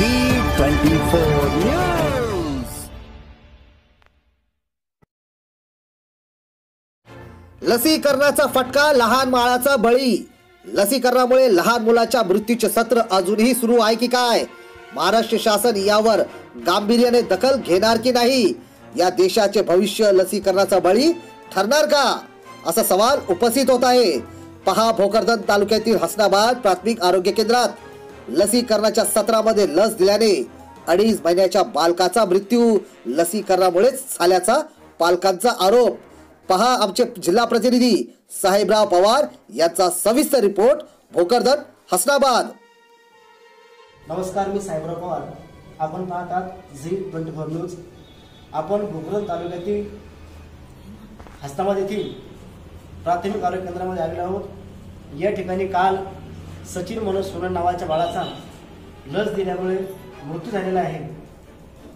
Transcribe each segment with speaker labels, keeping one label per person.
Speaker 1: Zee twenty four news
Speaker 2: लसीकरणाचा फटका लहान माळाचा बळी. लसीकरणामुळे लहान मुलाच्या मृत्यूचे सत्र अजूनही सुरू आहे की काय? महाराष्ट्र शासन यावर गांभीर्याने दखल घेणार की नाही? या देशाचे भविष्य लसीकरणाचा बळी ठरणार का? असा सवाल उपस्थित होत आहे. पहा भोकरदन तालुक्यातील हसनाबाद प्राथमिक आरोग्य केंद्रात. लसीकरणाच्या सत्रामध्ये लस दिल्याने अडीच महिन्याच्या बालकाचा मृत्यू. लसीकरणामुळेच झाल्याचा पालकांचा आरोप. पहा आमचे जिल्हा प्रतिनिधी साहेबराव पवार यांचा सविस्तर रिपोर्ट भोकरदन हसनाबाद.
Speaker 3: नमस्कार मी साहेबराव पवार. आपण पाहतात झी ट्वेंटी फोर न्यूज. आपण भोकरदन तालुक्यातील हस्ताबाद येथील प्राथमिक आरोग्य केंद्रामध्ये आलेलो आहोत. या ठिकाणी काल सचिन मनोज सोनन नावाच्या बाळाचा लस दिल्यामुळे मृत्यू झालेला आहे.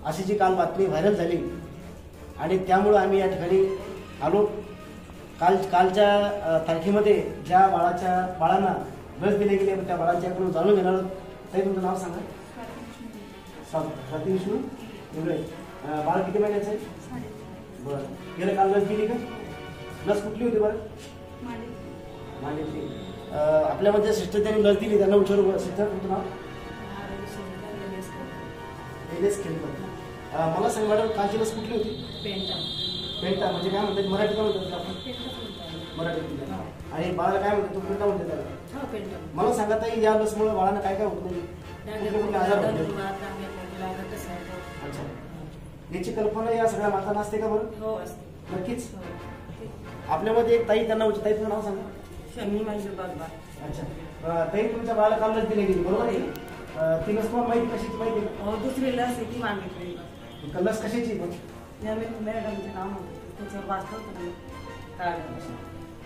Speaker 3: अशी जी काल बातमी व्हायरल झाली आणि त्यामुळं आम्ही या ठिकाणी आलो. काल कालच्या तारखेमध्ये ज्या बाळाच्या बाळांना लस दिली गेली त्या बाळांच्याकडून जाणून घेणार ताई तुमचं नाव सांगा. स्वाती विष्णू अ, बाळ किती महिन्याचं आहे? बरं. गेलं काल लस दिली का? लस कुठली होती बरं मांडीची आपल्यामध्ये सिस्टर त्यांनी लस दिली त्यांना विचारू सिस्टर तुमचं नाव मला सांग मॅडम कालची लस कुठली होती? पेंटा. म्हणजे काय म्हणतात? मराठी काय म्हणतात आपण? मराठी आणि बाळाला काय म्हणतात? पेंटा म्हणते त्याला. मला सांगा ताई या लसमुळे बाळांना काय काय होत नाही? आजार? अच्छा. याची कल्पना या सगळ्या मातांना असते का बरं? नक्कीच. आपल्यामध्ये एक ताई त्यांना ताई तुझं नाव सांगा. अच्छा. अं, ताई तुमच्या बाळाला काल लस दिली गेली बरोबर आहे? ती लस तुम्हाला माहिती कशाची माहिती?
Speaker 4: दुसरी लस आहे ती मागितली.
Speaker 3: का लस कशाची पण
Speaker 4: मॅडमचे नाव होतं त्याच्यावर वाचलं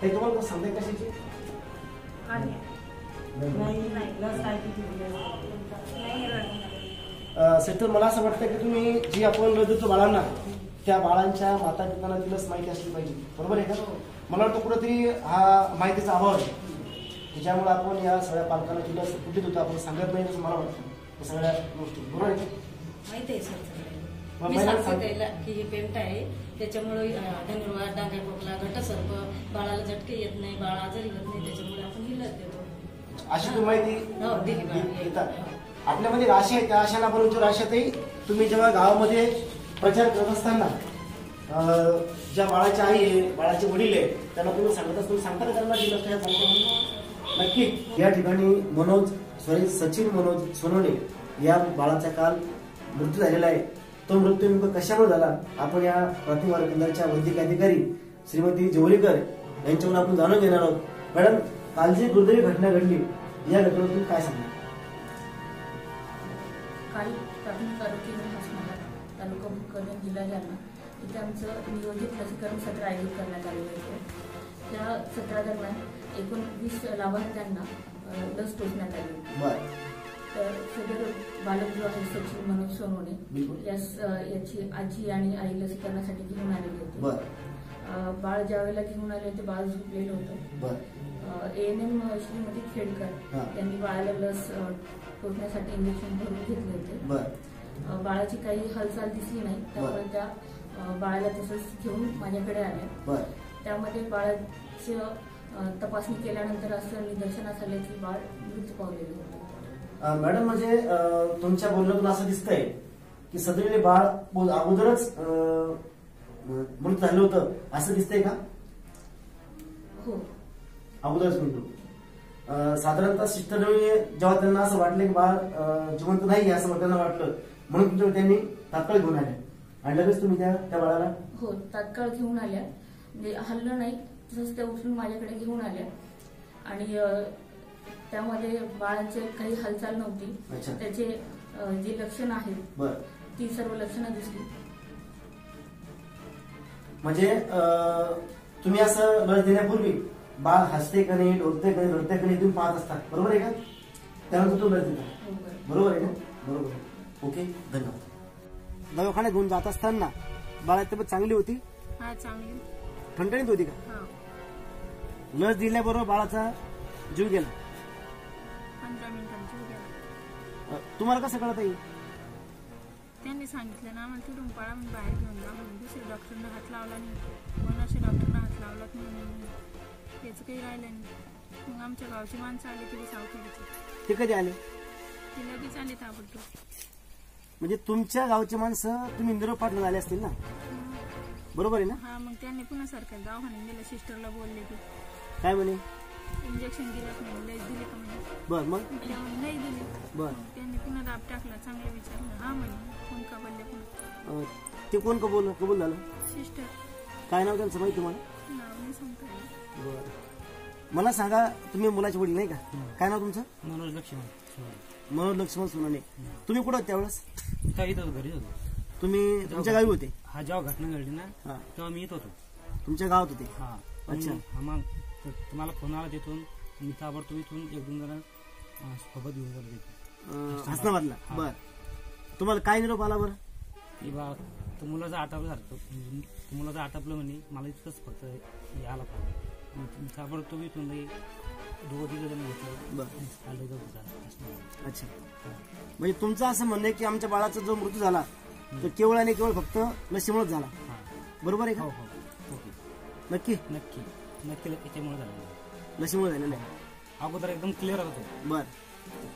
Speaker 3: ताई तुम्हाला सांगते कशाची?
Speaker 4: नाही. नाही लस काय किती
Speaker 3: अं, सिस्टर मला असं वाटतं की तुम्ही जी आपण लस देतो बाळांना त्या बाळांच्या माता पितांना ती लस माहिती असली पाहिजे. बरोबर आहे का? मला वाटतं कुठंतरी हा माहितीचा अभाव आहे. त्याच्यामुळे आपण या सगळ्या पालकांना ती लस कुठे देतो आपण सांगत नाही असं मला वाटतं. या सगळ्या गोष्टी. बरोबर आहे?
Speaker 5: माहिती आहे सर. मी
Speaker 3: महिला
Speaker 5: सांगते
Speaker 3: सांग-
Speaker 5: त्याला की ही पेंट आहे. त्याच्यामुळे अं, धनुर्वात डांगा खोकला घटसर्प बाळाला झटके येत नाही बाळ आजारी होत नाही त्याच्यामुळे आपण ही लस देतो
Speaker 3: अशी तुम्ही माहिती
Speaker 5: हो,
Speaker 3: आपल्यामध्ये राशी आहे त्या आशाला बरोबर राशातही तुम्ही जेव्हा गावामध्ये प्रचार करत असताना ज्या बाळाची आई आहे बाळाचे वडील आहे त्यांना तुम्ही सांगत असतो. सांगता का त्यांना दिलं काय नक्की या ठिकाणी मनोज सॉरी सचिन मनोज सोनोने या बाळाचा काल मृत्यू झालेला आहे. तो मृत्यू नेमका कशामुळे झाला? आपण या प्राथमिक आरोग्य केंद्राच्या वैद्यकीय अधिकारी श्रीमती जोवलीकर यांच्याकडून आपण जाणून घेणार आहोत. मॅडम काल जी दुर्दैवी घटना घडली या घटनेवर तुम्ही काय सांगणार?
Speaker 6: काल प्राथमिक आरोग्य तालुका भूकरण जिल्हा जालना. इथे आमचं नियोजित लसीकरण सत्र आयोजित करण्यात आलेलं होतं त्या सत्रादरम्यान एकूण वीस लाभार्थ्यांना लस टोचण्यात आली तर सदर बालक जो आहे सचिन मनोज सोनवणे. यास याची आजी आणि आई लसीकरणासाठी घेऊन आलेली होती. बाळ ज्यावेळेला घेऊन आले होते बाळ झोपलेलं होतं.
Speaker 3: बर.
Speaker 6: A N M Shrimati Khedkar
Speaker 3: हा.
Speaker 6: यांनी बाळाला लस टोचण्यासाठी इंजेक्शन भरून घेतले होते. बाळाची काही हालचाल दिसली नाही त्यामुळे त्या बाळाला तसंच घेऊन माझ्याकडे आल्या
Speaker 3: बर.
Speaker 6: त्यामध्ये बाळाची तपासणी केल्यानंतर असं निदर्शनास आलं की बाळ मृत्यू पावलेलं होतं.
Speaker 3: मॅडम म्हणजे तुमच्या बोलण्यातून असं दिसतंय की सदरीले बाळ अगोदरच मृत झालं होतं. असं दिसतंय का?
Speaker 6: हो.
Speaker 3: अगोदरच मृत्यू अं, साधारणतः सिस्टरने जेव्हा त्यांना असं वाटलं की बाळ जिवंत नाही असं त्यांना वाटलं म्हणून तुमच्याकडे त्यांनी तात्काळ घेऊन आले आणि लगेच तुम्ही त्या त्या बाळाला
Speaker 6: हो तात्काळ घेऊन आल्या. म्हणजे हल्लं नाही तसंच त्या उचलून माझ्याकडे घेऊन आल्या. आणि अ, त्यामध्ये बाळाचे काही हालचाल
Speaker 3: अच्छा.
Speaker 6: नव्हती त्याचे अ, जे लक्षणं आहेत
Speaker 3: बर.
Speaker 6: ती सर्व लक्षणं दिसली.
Speaker 3: म्हणजे अं, तुम्ही असं लस देण्यापूर्वी बाळ हसते का नाही डोलते का नाही रडते का नाही तुम्ही पाहत असता. बरोबर आहे का? त्यानंतर तुम्ही लस देता.
Speaker 6: हो बरं
Speaker 3: बरोबर आहे का बरोबर ओके? धन्यवाद. दवाखान्यात घेऊन जात असताना बाळाची तब्येत चांगली होती?
Speaker 7: हा चांगली.
Speaker 3: ठणठणीत होती का?
Speaker 7: हा.
Speaker 3: लस दिल्याबरोबर बाळाचा जीव गेला?
Speaker 7: पंधरा मिनिटांची
Speaker 3: अ, तुम्हाला कसं कळत आहे
Speaker 8: त्यांनी सांगितलं ना आम्हाला तिथून पळा म्हणून बाहेर घेऊन जा म्हणून. दुसऱ्या डॉक्टरनं हात लावला नाही. कोणाच्या डॉक्टरनं हात लावलाच नाही म्हणून. त्याचं काही राहिलं नाही. मग आमच्या गावची माणसं आली तरी सावखेडची
Speaker 3: ते कधी आले?
Speaker 8: ती लगेच आली ताबडतोब.
Speaker 3: म्हणजे तुमच्या गावचे माणसं तुम्ही इंदिरा पाटला झाले असतील ना? बरोबर आहे ना?
Speaker 8: हा मग त्यांनी पुन्हा सरकारी दवाखान्यात गेलं सिस्टरला बोलले की
Speaker 3: काय म्हणे?
Speaker 8: इंजेक्शन दिलंच नाही लस दिली का म्हणे?
Speaker 3: बर मग?
Speaker 8: नाही दिली.
Speaker 3: बर.
Speaker 8: मग त्यांनी पुन्हा दाब टाकला चांगलं विचारलं. हा म्हणे कोण का बोलले पुन्हा?
Speaker 3: अ, ते कोण कबूल कबूल झालं?
Speaker 8: सिस्टर
Speaker 3: काय नाव त्यांचं माहिती तुम्हाला?
Speaker 8: नाव नाही सांगता येईल
Speaker 3: बर. मला सांगा तुम्ही मुलाचे वडील नाही का? काय नाव तुमचं?
Speaker 7: मनोज लक्ष्मण
Speaker 3: मनोज लक्ष्मण सोनाने तुम्ही कुठं होते त्यावेळेस?
Speaker 7: इथं घरी होतो.
Speaker 3: तुम्ही तुमच्या गावी होते?
Speaker 7: हा जेव्हा घटना घडली ना
Speaker 3: हा.
Speaker 7: तेव्हा मी येत होतो.
Speaker 3: तुमच्या गावात होते?
Speaker 7: हा.
Speaker 3: अच्छा.
Speaker 7: हा मग त- तुम्हाला फोन आला तिथून मी ताबडतोब इथून एक दोन जण अं, सोबत घेऊन गेलो तिथे.
Speaker 3: अ, हसनाबादला? बर. तुम्हाला काय निरोप आला बरं?
Speaker 7: की बा तो मुलाचं आटापलं झालं तो मुलाचं आटापलं म्हणे मला इतकंच फक्त हे आला पाहिजे ताबडतोब लई दोघं तिघं जण घेतलं आलं जाऊ.
Speaker 3: अच्छा. म्हणजे तुमचं असं म्हणणं आहे की आमच्या बाळाचा जो मृत्यू झाला तो केवळ आणि केवळ फक्त लसीमुळेच झाला.
Speaker 7: हा.
Speaker 3: बरोबर आहे
Speaker 7: हो
Speaker 3: का?
Speaker 7: हो ओके.
Speaker 3: नक्की?
Speaker 7: नक्की. नक्की त्याच्यामुळे झालं.
Speaker 3: लसीमुळे झालेलं आहे.
Speaker 7: अगोदर एकदम क्लिअर होतो.
Speaker 3: बर.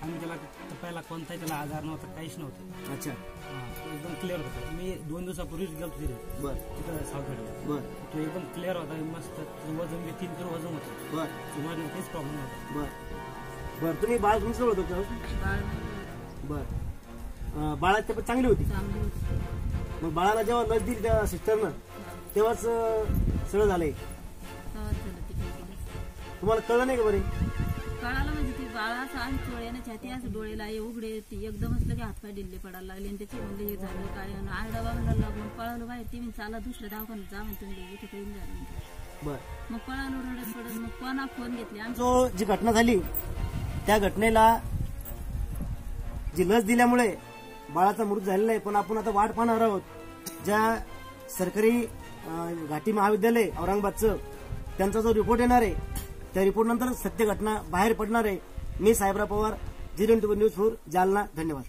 Speaker 7: आम्ही त्याला पहिला कोणताही त्याला आजार नव्हता काहीच नव्हतं.
Speaker 3: अच्छा.
Speaker 7: हा, एकदम क्लिअर होतं. मी दोन दिवसापूर्वीच गेलो तिथे.
Speaker 3: बर.
Speaker 7: तिथं सावखेडला
Speaker 3: बर.
Speaker 7: तो एकदम क्लिअर होता मस्त. त्याचं वजन बी तीन किलो वजन होतं.
Speaker 3: बर.
Speaker 7: तुम्हाला काहीच प्रॉब्लेम नव्हता.
Speaker 3: बर. बर तुम्ही बाळ तुमचं होतं का?
Speaker 4: बाळ नाही.
Speaker 3: बर. अं, बाळाची तब्येत चांगली होती?
Speaker 4: चांगली होती.
Speaker 3: मग बाळाला जेव्हा लस दिली त्या सिस्टरनं तेव्हाच अं, सगळं झालंय? तुम्हाला कळलं नाही का बरे?
Speaker 4: कळालं म्हणजे ते बाळाचं आणि चोळ्यानं छाती असं डोळेला उघडे ते एकदमच लगे हातपाय डिल्ले पडायला लागले आणि त्याचे म्हणजे हे झालं काय आरडा बाबा लागून पळालो बाहेर ते मी चाला दुसऱ्या दवाखान्यात जा म्हणतो तुम्ही इथे काही झालं मग पळालो रडत पडत मग कोणा फोन घेतले
Speaker 3: जो जी घटना झाली त्या घटनेला जी लस दिल्यामुळे बाळाचा मृत्यू झालेला आहे पण आपण आता वाट पाहणार आहोत ज्या सरकारी घाटी महाविद्यालय औरंगाबादचं त्यांचा जो रिपोर्ट येणार आहे त्या रिपोर्ट नंतर सत्य घटना बाहेर पडणार आहे. मी Sahebrao Pawar G twenty news four Jalna. धन्यवाद.